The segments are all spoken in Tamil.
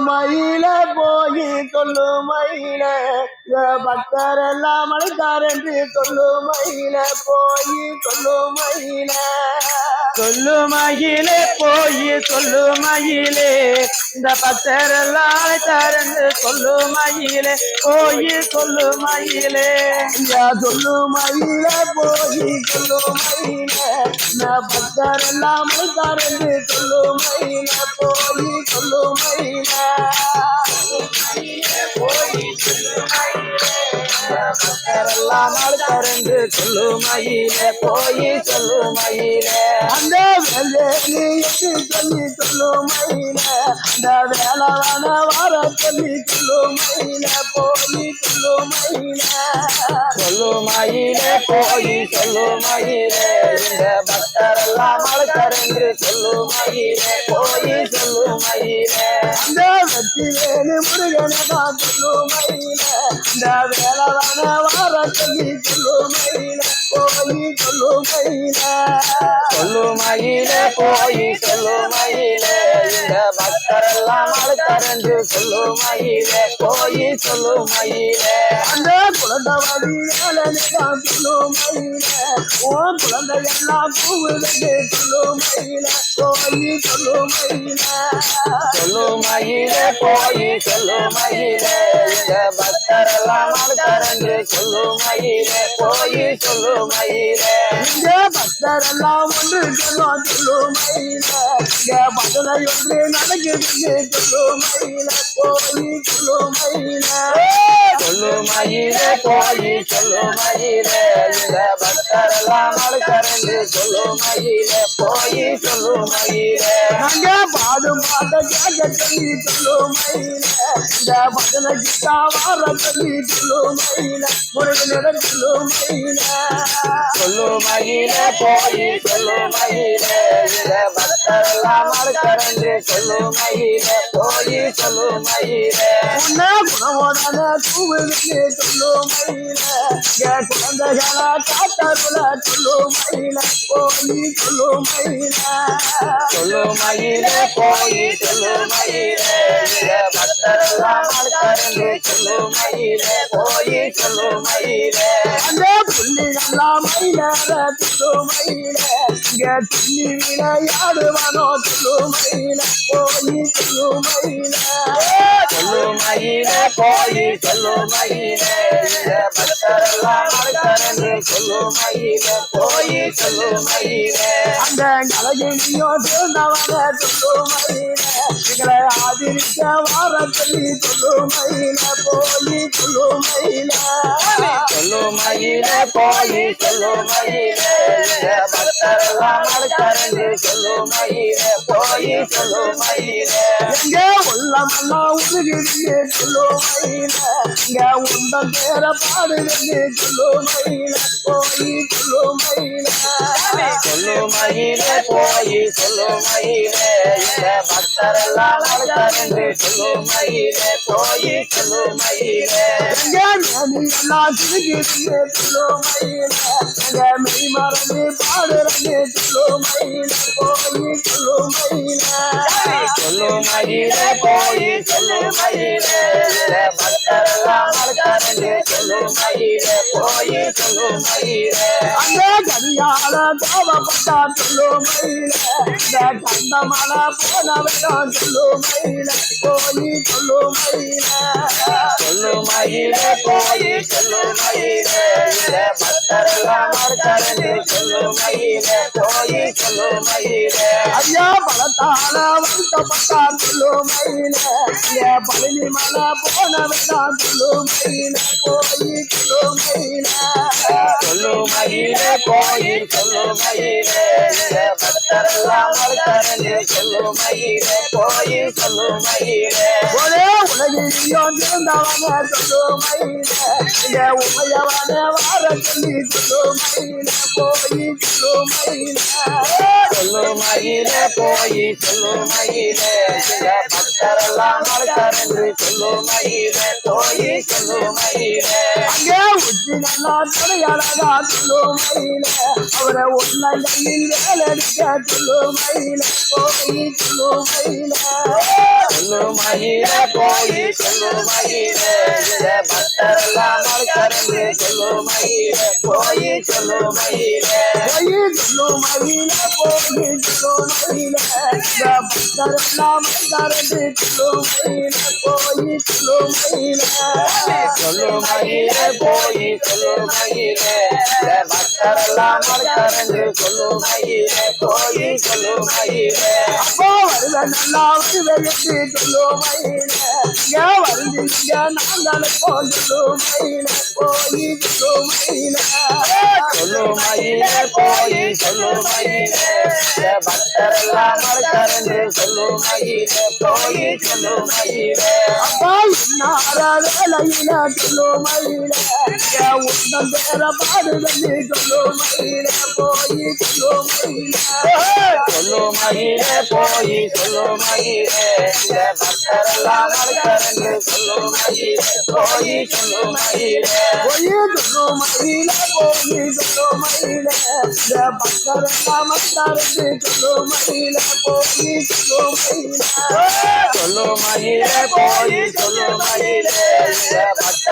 মাইলে বল போய் சொல்லு மயில பக்தர் எல்லாம் அழைத்தார் என்று சொல்லு மயில போய் சொல்லு மயில சொல்லு மயிலே போய் சொல்லு மயிலே இந்த பக்தரெல்லாம் தரந்து சொல்லு மயிலே போய் சொல்லு மயிலே ஐயா சொல்லு மயில போய் சொல்லு மயில பக்தர் எல்லாம் அழைத்தார் என்று சொல்லு மயில போய் சொல்லு மயில பக்தரெல்லாம் தரந்து சொல்லு மயிலே போய் சொல்லு மயிலே அந்த வேலையை சொல்லி சொல்லு மயில அந்த வேளாண் வர சொல்லி சொல்லு மயில போய் சொல்லு மயில சொல்லு மயிலே போய் சொல்லு மயிலே இந்த பக்தரெல்லாம் அழைத்தரென்று சொல்லு மயிலே போய் சொல்லு மயிலே அந்த வெற்றி முருகனை தான் சொல்லு వేళ వారసీ మహిళ சொல்லி சொல்லு மயில போய் சொல்லு மயில சொல்லு மயிலே போய் சொல்லு மயிலே இந்த பக்தரெல்லாம் அழைத்தரென்று சொல்லு மயிலே போய் சொல்லு மயிலே அந்த குழந்தை வழியாளனை தான் சொல்லு மயில உன் குழந்தை எல்லாம் கூவுதே சொல்லு மயில போய் சொல்லு மயில சொல்லு மயிலே போய் சொல்லு மயிலே இந்த பக்தரெல்லாம் அழைத்தரென்று சொல்லு மயிலே போய் சொல்லு மயிலே இங்க பக்தர் எல்லாம் ஒன்று சொல்லும் சொல்லு இங்க பதனை ஒன்று நடக்குது மயில சொல்லு மயிலே போய் சொல்லு மயிலே இந்த பக்தரெல்லாம் அழைத்தரென்று சொல்லு மயிலே போய் சொல்லு மயிலே நாங்க பாடும் பாட்ட கேட்க சொல்லி சொல்லு மயில இந்த பதனை கிட்டா வார சொல்லி சொல்லு மயில முருகனிடம் சொல்லு மயில சொல்லு மயிலே போய் சொல்லு மயிலே இந்த பக்தரெல்லாம் அழைத்தரென்று சொல்லு மயிலே போய் சொல்லு மயிலே உன்ன குணமோதான கூவுதுன்னு சொல்லு மயில. என் குழந்தைகள காத்தருள சொல்லு மயில. போய் சொல்லு மயில. சொல்லு மயிலே போய் சொல்லு மயிலே. பக்தரெல்லாம் மயிலே போய் மயிலே. அந்த மயில. இங்க துள்ளி விளையாடுவானோ மயில. போய் மயிலே. போய் சொல்லும் மயிலே போய் சொல்லு அந்த கலகினியோ சேர்ந்தவன சொல்லு எங்களை ஆதரிக்க வார சொல்லி சொல்லு போய் ಚಲೋ ಮಹಿಳೆ ಪಾಲಿ ಚಲೋ ಮಹಿಳೆ ಭಕ್ತರೆಲ್ಲ ಮಾಡ್ತಾರೆ ಚಲೋ ಮಹಿಳೆ ಪೋಯಿ ಚಲೋ ಮಹಿಳೆ ಹಂಗೆ ಒಲ್ಲಮಲ್ಲ ಉರುಗಿದೆ ಚಲೋ ಮಹಿಳೆ ಹಂಗೆ ಒಂದೇರ ಪಾಡಿದೆ ಚಲೋ ಮಹಿಳೆ ಪೋಯಿ ಚಲೋ ಮಹಿಳೆ ಚಲೋ ಮಹಿಳೆ ಪೋಯಿ ಚಲೋ ಮಹಿಳೆ ಭಕ್ತರೆಲ್ಲ ಮಾಡ್ತಾರೆ ಚಲೋ ಮಹಿಳೆ ಪೋಯಿ ಚಲೋ ಮಹಿಳೆ ಹಂಗೆ ನಾನು ಎಲ್ಲ ತಿರುಗಿ மறந்து பாடுறங்க சொல்லு மயில போய் சொல்லு மயில சொல்லு மயிலே போய் சொல்லு மயிலே பக்தரெல்லாம் போய் அந்த மயில இந்த போன வேணும் சொல்லு மயில போய் சொல்லு மயில மயிலே போய் சொல்லு மயிலே பக்தரெல்லாம் அழைத்தரென்று சொல்லு மயிலே போய் சொல்லு மயிலே ஐயா பலத்தால வருத்தப்பட்டா சொல்லு மயில ஏ பழனி மலை போன சொல்லு மயில போய் சொல்லு மயில சொல்லு மயிலே போய் சொல்லு மயிலே பக்தரெல்லாம் சொல்லு மயிலே போய் சொல்லு மயிலே ஒரே சொல்லு ఉమయవన వారలి చులుమైన పోయి చులుమైన పోయి చులుమైన భక్తరలా మరకరెందు చులుమైన పోయి చులుమైన தலையழகா சொல்லு மயில அவரை ஒன்னையில் வேலடிக்க சொல்லு மயில போய் சொல்லு மயில. சொல்லு சொல்லு மயிலே போய் சொல்லு மயிலே. இந்த பக்தரெல்லாம் மறுக்கரந்து சொல்லு மயிலே போய் சொல்லு மயிலே. போய் சொல்லு மயில போய் சொல்லு மயில. இந்த பக்தரெல்லாம் கரண்டு சொல்லு மயில போய் சொல்லு மயில சொல்லு மயிலே போய் சொல்லு மயிலே இந்த பக்தரெல்லாம் மறுக்கரந்து சொல்லு மயிலே போய் சொல்லு மயிலே அப்போ வருவ நல்லா வருவ என்று சொல்லு மயில இங்க வருது இங்க நாங்கள் போய் சொல்லு மயில போய் சொல்லு மயில சொல்லு மயிலே போய் சொல்லு மயிலே இந்த பக்தரெல்லாம் மறுக்கரந்து சொல்லு மயிலே போய் சொல்லு மயிலே அப்பா இன்னார வேலையில ಗಲು ಮಹಿಳೆ ಒಂದೊಂದೇರ ಬಾರದಲ್ಲಿ ಗಲು ಮಹಿಳೆ ಪೋಯಿ ಗಲು ಮಹಿಳೆ ಗಲು ಮಹಿಳೆ ಪೋಯಿ ಗಲು ಮಹಿಳೆ ಭಕ್ತರೆಲ್ಲ ಮಾಡ್ತಾರಂಗೆ ಗಲು ಮಹಿಳೆ ಪೋಯಿ ಗಲು ಮಹಿಳೆ ಪೋಯಿ ಗಲು ಮಹಿಳೆ ಪೋಯಿ ಗಲು ಮಹಿಳೆ ಭಕ್ತರೆಲ್ಲ ಮಾಡ್ತಾರಂಗೆ ಗಲು ಮಹಿಳೆ ಪೋಯಿ ಗಲು ಮಹಿಳೆ ಗಲು ಮಹಿಳೆ ಪೋಯಿ ಗಲು ಮಹಿಳೆ ಭಕ್ತ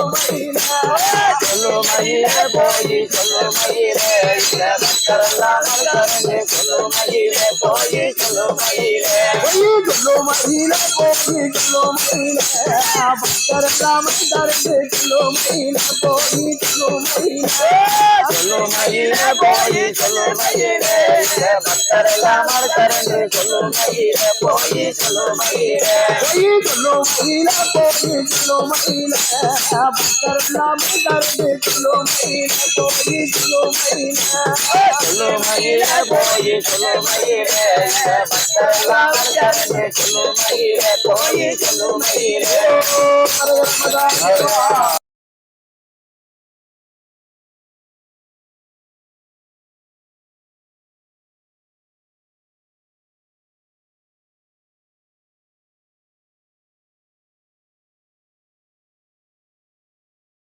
Hallelujah. சொல்லு மயிலே போய் சொல்லு மயிலே இந்த பக்தரெல்லாம் மறுக்கரந்து சொல்லு மயிலே போய் சொல்லு மயிலே போய் சொல்லு மயில போய் சொல்லு மயில பக்தரெல்லாம் தரந்து சொல்லு மயில போய் சொல்லு மயில சொல்லு மயிலே போய் சொல்லு மயிலே இந்த பக்தரெல்லாம் மறுக்கரந்து சொல்லு மயிலே போய் சொல்லு மயிலே போய் சொல்லு மயில போய் சொல்லு மயில பக்தரெல்லாம் தரந்து சொல்லு solo Marina, boy, solo Marina. Solo Marina, boy, solo Marina. Matala, matala, solo Marina, boy, solo Marina.